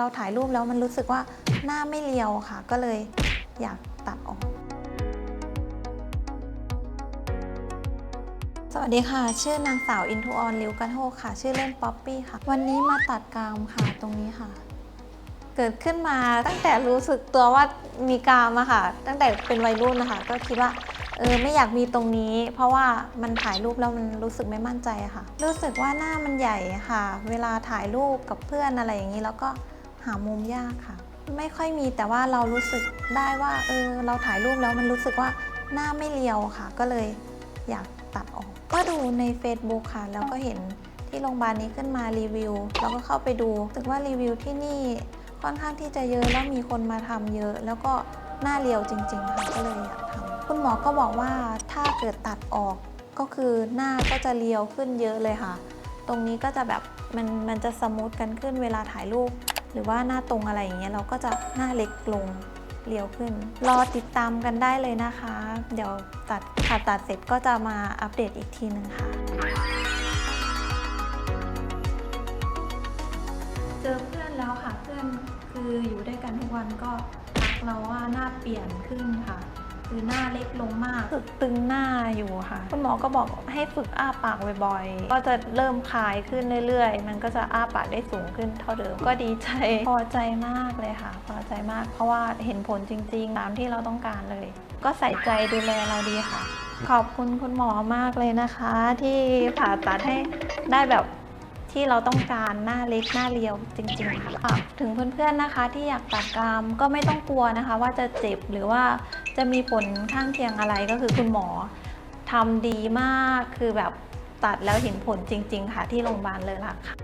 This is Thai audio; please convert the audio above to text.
เราถ่ายรูปแล้วมันรู้สึกว่าหน้าไม่เรียวค่ะ ก็เลยอยากตัดออก สวัสดีค่ะ ชื่อนางสาวอินทุออนลิวกันโฮค่ะ ชื่อเล่นป๊อปปี้ค่ะ วันนี้มาตัดกรามค่ะตรงนี้ค่ะ เกิดขึ้นมาตั้งแต่รู้สึกตัวว่ามีกรามอะค่ะ ตั้งแต่เป็นวัยรุ่นนะคะ ก็คิดว่าเออไม่อยากมีตรงนี้ เพราะว่ามันถ่ายรูปแล้วมันรู้สึกไม่มั่นใจอะค่ะ รู้สึกว่าหน้ามันใหญ่ค่ะ เวลาถ่ายรูปกับเพื่อนอะไรอย่างนี้แล้วก็ หามุมยากค่ะ ไม่ค่อยมีแต่ว่าเรารู้สึกได้ว่าเออเราถ่ายรูปแล้วมันรู้สึกว่าหน้าไม่เรียวค่ะ ก็เลยอยากตัดออก ก็ดูใน Facebook ค่ะ แล้วก็เห็นที่โรงพยาบาลนี้ขึ้นมารีวิวแล้วก็เข้าไปดูรู้สึกว่ารีวิวที่นี่ค่อนข้างที่จะเยอะแล้วมีคนมาทำเยอะ แล้วก็หน้าเรียวจริง ๆ ค่ะก็เลยอยากทำคุณหมอก็บอกว่าถ้าเกิดตัดออกก็คือหน้าก็จะเรียวขึ้นเยอะเลยค่ะ ตรงนี้ก็จะแบบมันมันจะสมูทกันขึ้นเวลาถ่ายรูป หรือว่าหน้าตรงอะไรอย่างเงี้ยเราก็จะหน้าเล็กลงเรียวขึ้น รอติดตามกันได้เลยนะคะ เดี๋ยวตัดผ่าตัดเสร็จก็จะมาอัปเดตอีกทีหนึ่งค่ะ เจอเพื่อนแล้วค่ะเพื่อนคืออยู่ด้วยกันทุกวันก็ทักเราว่าหน้าเปลี่ยนขึ้นค่ะ คือหน้าเล็กลงมากฝึกตึงหน้าอยู่ค่ะ คุณหมอก็บอกให้ฝึกอ้าปากบ่อยๆ ก็จะเริ่มคลายขึ้นเรื่อยๆ มันก็จะอ้าปากได้สูงขึ้นเท่าเดิม ก็ดีใจ พอใจมากเลยค่ะ พอใจมาก เพราะว่าเห็นผลจริงๆ ตามที่เราต้องการเลย ก็ใส่ใจดูแลเราดีค่ะ ขอบคุณคุณหมอมากเลยนะคะ ที่ผ่าตัดให้ได้แบบ ที่เราต้องการหน้าเล็กหน้าเรียวจริงๆค่ะถึงเพื่อนๆนะคะที่อยากตัดกรามก็ไม่ต้องกลัวนะคะ ว่าจะเจ็บหรือว่าจะมีผลข้างเคียงอะไรก็คือคุณหมอทำดีมากคือแบบตัดแล้วเห็นผลจริง ๆ ค่ะที่โรงพยาบาลเลยล่ะค่ะ